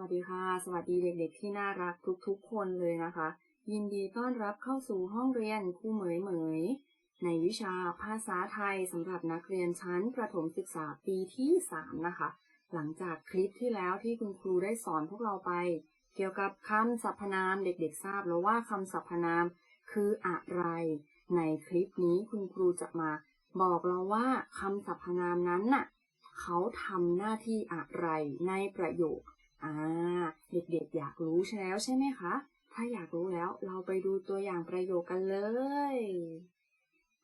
วัสดีค่ะ สวัสดีเด็กๆที่น่ารักทุกๆคนเลยนะคะ ยินดีต้อนรับเข้าสู่ห้องเรียนครูเหมยเหมย ในวิชาภาษาไทยสำหรับนักเรียนชั้นประถมศึกษาปีที่ 3 นะคะ หลังจากคลิปที่แล้วที่คุณครูได้สอนพวกเราไป เกี่ยวกับคำสรรพนามเด็กๆทราบแล้วว่าคำสรรพนามคืออะไร ในคลิปนี้คุณครูจะมา บอกเราว่าคำสรรพนามนั้นน่ะเขาทำหน้าที่อะไรในประโยค อ่า เด็กๆอยากรู้ใช่แล้วใช่ไหมคะ ถ้าอยากรู้แล้วเราไปดูตัวอย่างประโยคกันเลย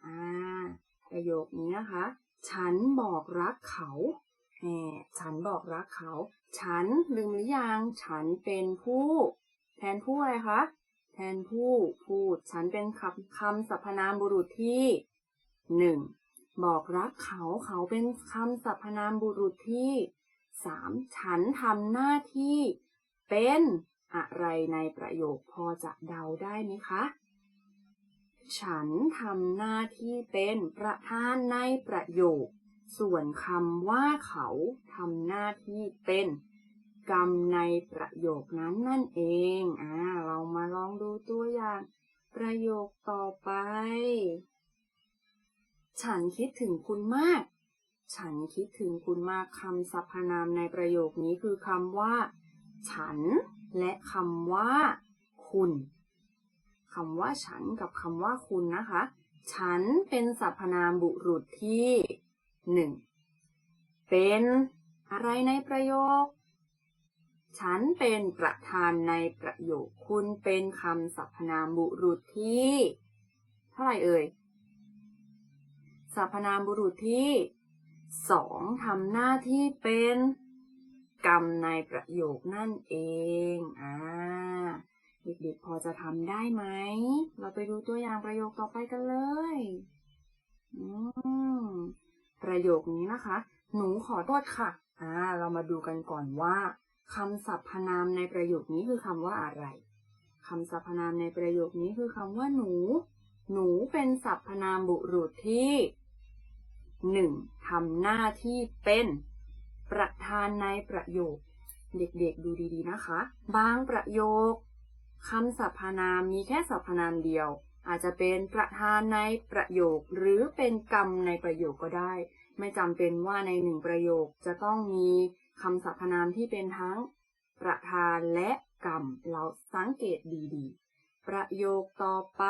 อ่า ประโยคนี้นะคะ ฉันบอกรักเขาแหมฉันบอกรักเขา ฉันลืมหรือยัง ฉันเป็นผู้ แทนผู้อะไรคะ แทนผู้พูด ฉันเป็นคำคำสรรพนามบุรุษที่หนึ่งบอกรักเขาเขาเป็นคำสรรพนามบุรุษที่ สามฉันทำหน้าที่เป็นอะไรในประโยคพอจะเดาได้ไหมคะ ฉันทำหน้าที่เป็นประธานในประโยค ส่วนคำว่าเขาทำหน้าที่เป็นกรรมในประโยคนั้นนั่นเอง อ่า เรามาลองดูตัวอย่าง ประโยคต่อไป ฉันคิดถึงคุณมาก ฉันคิดถึงคุณมากคำสรรพนามในประโยคนี้คือคำว่า ฉัน และคำว่า คุณคำว่าฉันกับคำว่าคุณนะคะ ฉันเป็นสรรพนามบุรุษที่หนึ่งเป็นอะไรในประโยค ฉันเป็นประธานในประโยค คุณเป็นคำสรรพนามบุรุษที่ เท่าไหร่เอ่ยสรรพนามบุรุษที่ สองทำหน้าที่เป็นกรรมในประโยคนั่นเอง อ่า เด็กๆพอจะทำได้ไหม เราไปดูตัวอย่างประโยคต่อไปกันเลย อืม ประโยคนี้นะคะ หนูขอโทษค่ะ อ่า เรามาดูกันก่อนว่าคำสรรพนามในประโยคนี้คือคำว่าอะไรคำสรรพนามในประโยคนี้คือคำว่าหนู หนูเป็นสรรพนามบุรุษที่ หนึ่งทำหน้าที่เป็นประธานในประโยค เด็กๆดูดีๆนะคะ บางประโยคคำสรรพนามมีแค่สรรพนามเดียว อาจจะเป็นประธานในประโยค หรือเป็นกรรมในประโยคก็ได้ ไม่จำเป็นว่าในหนึ่งประโยคจะต้องมีคำสรรพนามที่เป็นทั้งประธานและกรรม เราสังเกตดีๆ ประโยคต่อไป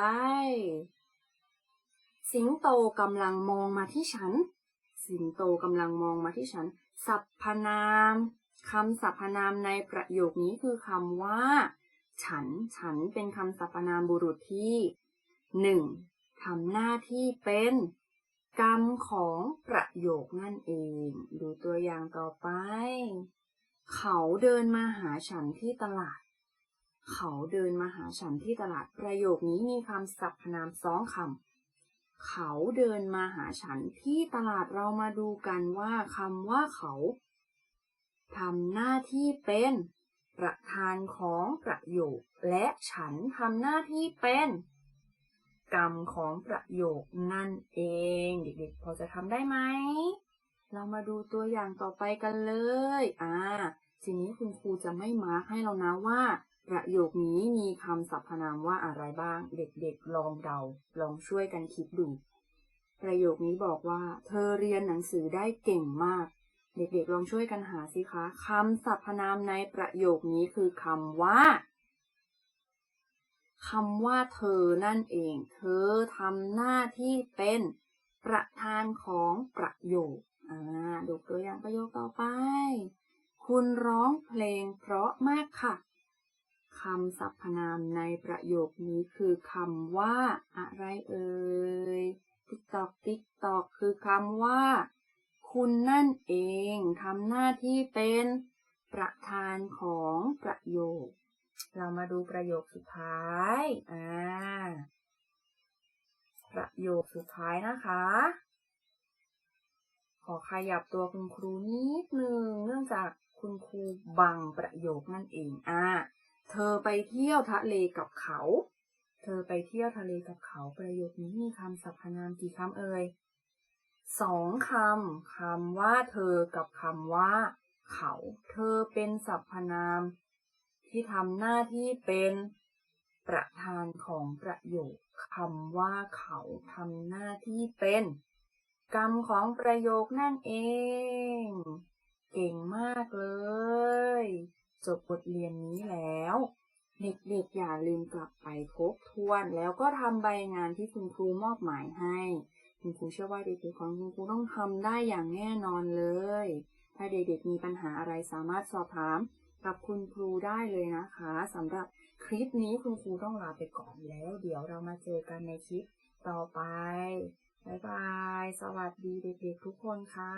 สิงโตกำลังมองมาที่ฉัน สิงโตกำลังมองมาที่ฉัน สรรพนามคำสรรพนามในประโยคนี้คือคำว่า ฉัน ฉันเป็นคำสรรพนามบุรุษที่หนึ่งทำหน้าที่เป็นกรรมของประโยคนั่นเอง ดูตัวอย่างต่อไป เขาเดินมาหาฉันที่ตลาด เขาเดินมาหาฉันที่ตลาดประโยคนี้มีคำสรรพนามสองคำ เขาเดินมาหาฉันที่ตลาดเรามาดูกันว่าคำว่าเขาทำหน้าที่เป็นประธานของประโยค และฉันทำหน้าที่เป็น กรรมของประโยคนั่นเอง เด็กๆพอจะทำได้ไหม เรามาดูตัวอย่างต่อไปกันเลย อ่า ทีนี้คุณครูจะไม่มาร์คให้เรานะว่า ประโยคนี้มีคำสรรพนามว่าอะไรบ้าง เด็กๆ ลองเดา ลองช่วยกันคิดดู ประโยคนี้บอกว่า เธอเรียนหนังสือได้เก่งมาก เด็กๆ ลองช่วยกันหาสิคะคำสรรพนามในประโยคนี้คือคำว่าคำว่าเธอนั่นเอง เธอทำหน้าที่เป็นประธานของประโยค อ่า ดูตัวอย่างประโยคต่อไป คุณร้องเพลงเพราะมากค่ะ คำสรรพนามในประโยคนี้คือคำว่า อะไรเอ่ยติ๊กตอกติ๊กตอกคือคำว่า คุณนั่นเองทำหน้าที่เป็นประธานของประโยค เรามาดูประโยคสุดท้ายอ่าประโยคสุดท้ายนะคะ ขอขยับตัวคุณครูนิดนึงเนื่องจากคุณครูบังประโยคนั่นเองอ่า เธอไปเที่ยวทะเลกับเขา เธอไปเที่ยวทะเลกับเขา ประโยคนี้มีคำสรรพนามกี่คำเอ่ยสองคำ คำว่าเธอกับคำว่า เขา เธอเป็นสรรพนาม ที่ทำหน้าที่เป็นประธานของประโยคคำว่าเขาทำหน้าที่เป็น กรรมของประโยคนั่นเอง เก่งมากเลย จบบทเรียนนี้แล้ว เด็กๆอย่าลืมกลับไปทบทวน แล้วก็ทำใบงานที่คุณครูมอบหมายให้ คุณครูเชื่อว่าเด็กๆของคุณครูต้องทำได้อย่างแน่นอนเลย ถ้าเด็กๆมีปัญหาอะไรสามารถสอบถามกับคุณครูได้เลยนะคะสำหรับคลิปนี้คุณครูต้องลาไปก่อนแล้ว เดี๋ยวเรามาเจอกันในคลิปต่อไป บ๊ายบาย สวัสดีเด็กๆทุกคนค่ะ